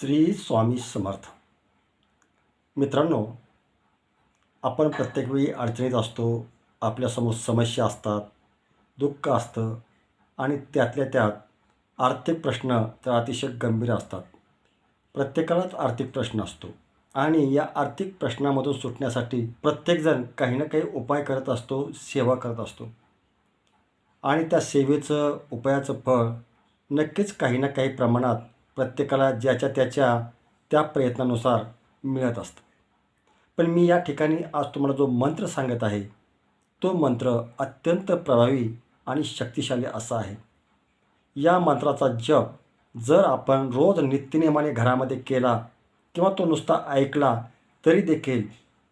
श्री स्वामी समर्थ. मित्रांनो आपण प्रत्येक वेळी अडचणीत असतो आपल्यासमोर समस्या असतात दुःख असतं आणि त्यातल्या त्यात आर्थिक प्रश्न तर अतिशय गंभीर असतात. प्रत्येकालाच आर्थिक प्रश्न असतो आणि या आर्थिक प्रश्नामधून सुटण्यासाठी प्रत्येकजण काही ना काही उपाय करत असतो सेवा करत असतो. आणि त्या सेवेचं उपायाचं फळ नक्कीच काही ना काही प्रमाणात प्रत्येकाला ज्याच्या त्याच्या त्या प्रयत्नानुसार मिळत असतं. पण मी या ठिकाणी आज तुम्हाला जो मंत्र सांगत आहे तो मंत्र अत्यंत प्रभावी आणि शक्तिशाली असा आहे. या मंत्राचा जप जर आपण रोज नित्यनेमाने घरामध्ये केला किंवा तो नुसता ऐकला तरी देखील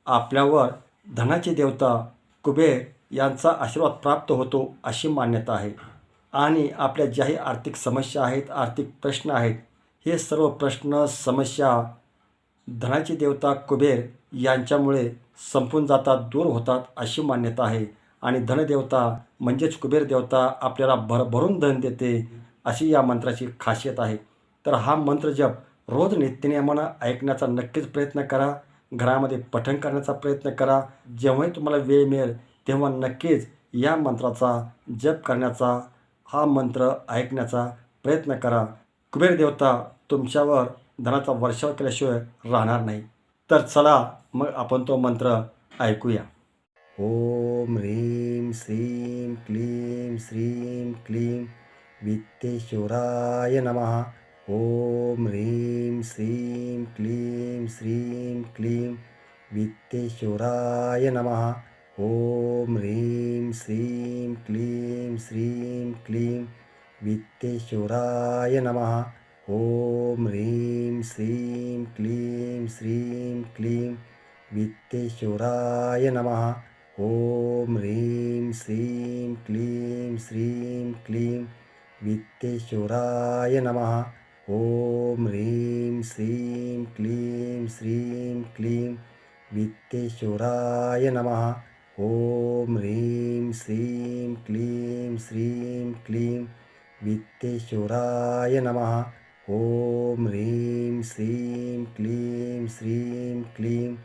आपल्यावर धनाची देवता कुबेर यांचा आशीर्वाद प्राप्त होतो अशी मान्यता आहे. आणि आपल्या ज्याही आर्थिक समस्या आहेत आर्थिक प्रश्न आहेत हे सर्व प्रश्न समस्या धनाची देवता कुबेर यांच्यामुळे संपून जातात दूर होतात अशी मान्यता आहे. आणि धनदेवता म्हणजेच कुबेर देवता आपल्याला भरभरून धन देते अशी या मंत्राची खासियत आहे. तर हा मंत्र जप रोज नित्यनियमानं ऐकण्याचा नक्कीच प्रयत्न करा. घरामध्ये पठण करण्याचा प्रयत्न करा. जेव्हाही तुम्हाला वेळ मिळेल तेव्हा नक्कीच या मंत्राचा जप करण्याचा हा मंत्र ऐकण्याचा प्रयत्न करा. कुबेर देवता तुमच्यावर धनाचा वर्षाव केल्याशिवाय राहणार नाही. तर चला मग आपण तो मंत्र ऐकूया. ओम ह्रीं श्रीं क्लीं श्रीं क्लीं वित्तेश्वराय नमः. ओम ह्रीं श्रीं क्लीं श्रीं क्लीं वित्तेश्वराय नमः. ओम ह्रीं श्रीं क्लीं श्रीं क्लीं वित्तेश्वराय नमः। ओम ह्रीं श्रीं क्लीं श्रीं क्लीं वित्तेश्वराय नमः। ओम ह्रीं श्रीं क्लीं श्रीं क्लीं वित्तेश्वराय नमः। ओम ह्रीं श्रीं क्लीं श्रीं क्लीं वित्तेश्वराय नमः। ओम ह्रीं श्रीं क्लीं श्रीं क्लीं वित्तेश्वराय नमः। ओम ह्रीं श्रीं क्लीं श्रीं क्लीं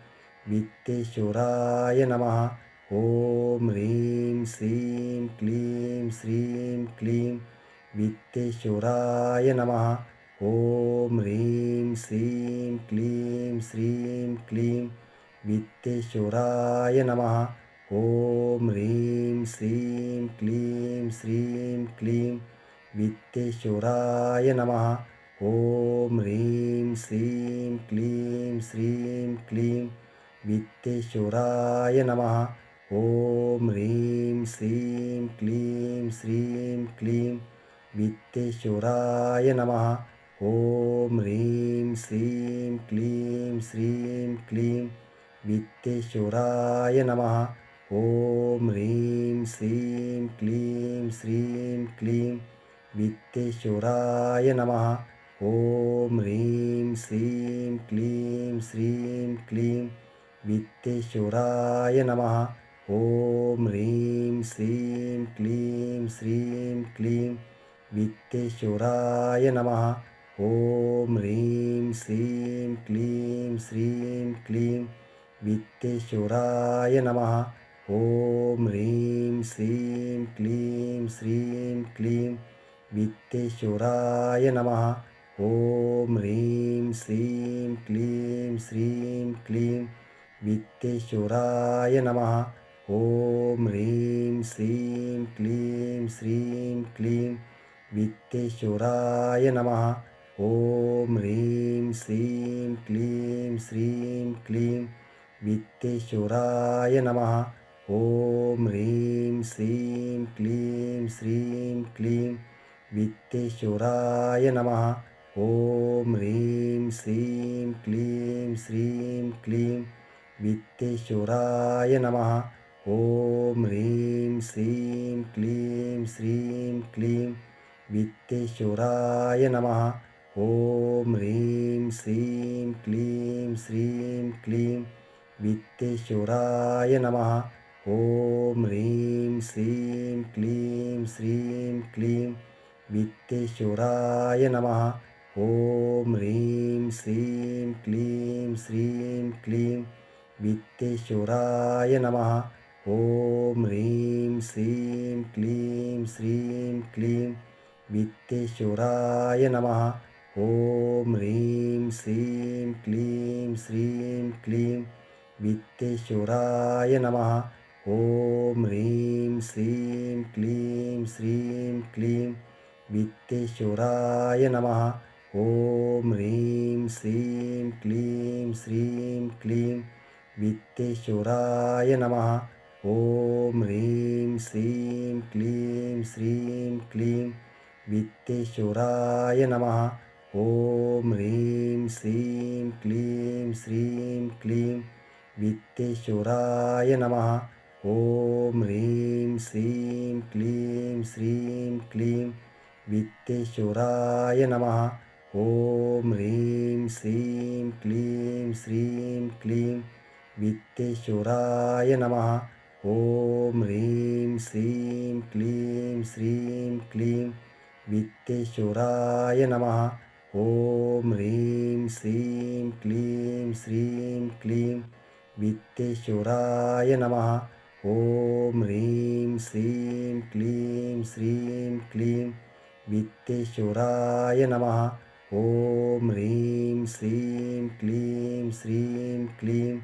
वित्तेश्वराय नमः। ओम ह्रीं श्रीं क्लीं श्रीं क्लीं वित्तेश्वराय नमः। ओम ह्रीं श्रीं क्लीं श्रीं क्लीं वित्तेश्वराय नमः। ओम ह्रीं श्रीं क्लीं श्रीं क्लीं वित्तेश्वराय नमः। ओम ह्रीं श्रीं क्लीं श्रीं क्लीं वित्तेश्वराय नमः। ओम ह्रीं श्रीं क्लीं श्रीं क्लीं वित्तेश्वराय नमः। ओम ह्रीं श्रीं क्लीं श्रीं क्लीं वित्तेश्वराय नमः। ओम ह्रीं श्रीं क्लीं श्रीं क्लीं वित्तेश्वराय नमः। ओम ह्रीं श्रीं क्लीं श्रीं क्लीं वित्तेश्वराय नमः। ओम ह्रीं श्रीं क्लीं श्रीं क्लीं वित्तेश्वराय नमः। ओम ह्रीं श्रीं क्लीं श्रीं क्लीं वित्तेश्वराय नमः। ओम ह्रीं श्रीं क्लीं श्रीं क्लीं वित्तेश्वराय नमः। ओम ह्रीं श्रीं क्लीं श्रीं क्लीं वित्तेश्वराय नमः। ओम ह्रीं श्रीं क्लीं श्रीं क्लीं वित्तेश्वराय नमः। ओम ह्रीं श्रीं क्लीं श्रीं क्लीं वित्तेश्वराय नमः। ओम ह्रीं श्रीं क्लीं श्रीं क्लीं वित्तेश्वराय नमः। ओम ह्रीं श्रीं क्लीं श्रीं क्लीं। वित्तेश्वराय नमः। ओम ह्रीं श्रीं क्लीं श्रीं क्लीं। वित्तेश्वराय नमः। ओम ह्रीं श्रीं क्लीं श्रीं क्लीं। वित्तेश्वराय नमः। ओम ह्रीं श्रीं क्लीं श्रीं क्लीं वित्तेश्वराय नमः। ओम ह्रीं श्रीं क्लीं श्रीं क्लीं वित्तेश्वराय नमः। ॐ ह्रीं श्रीं क्लीं श्रीं क्लीं वित्तेश्वराय नमः। ॐ ह्रीं श्रीं क्लीं श्रीं क्लीं वित्तेश्वराय नमः। ॐ ह्रीं श्रीं क्लीं श्रीं क्लीं वित्तेश्वराय नमः। ॐ ह्रीं श्रीं क्लीं श्रीं क्लीं वित्तेश्वराय नमः। ॐ ह्रीं श्रीं क्लीं श्रीं क्लीं वित्तेश्वराय नमः। ॐ ह्रीं श्रीं क्लीं श्रीं क्लीं वित्तेश्वराय नमः। ॐ ह्रीं श्रीं क्लीं श्रीं क्लीं वित्तेश्वराय नमः। ॐ ह्रीं श्रीं क्लीं श्रीं क्लीं वित्तेश्वराय नमः। ॐ ह्रीं श्रीं क्लीं श्रीं क्लीं वित्तेश्वराय नमः। ॐ ह्रीं श्रीं क्लीं श्रीं क्लीं वित्तेश्वराय नमः। ॐ ह्रीं श्रीं क्लीं श्रीं क्लीं वित्तेश्वराय नमः। ॐ ह्रीं श्रीं क्लीं श्रीं क्लीं।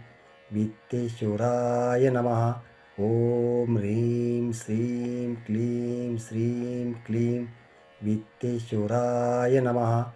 वित्तेश्वराय नमः। ॐ ह्रीं श्रीं क्लीं श्रीं क्लीं। वित्तेश्वराय नमः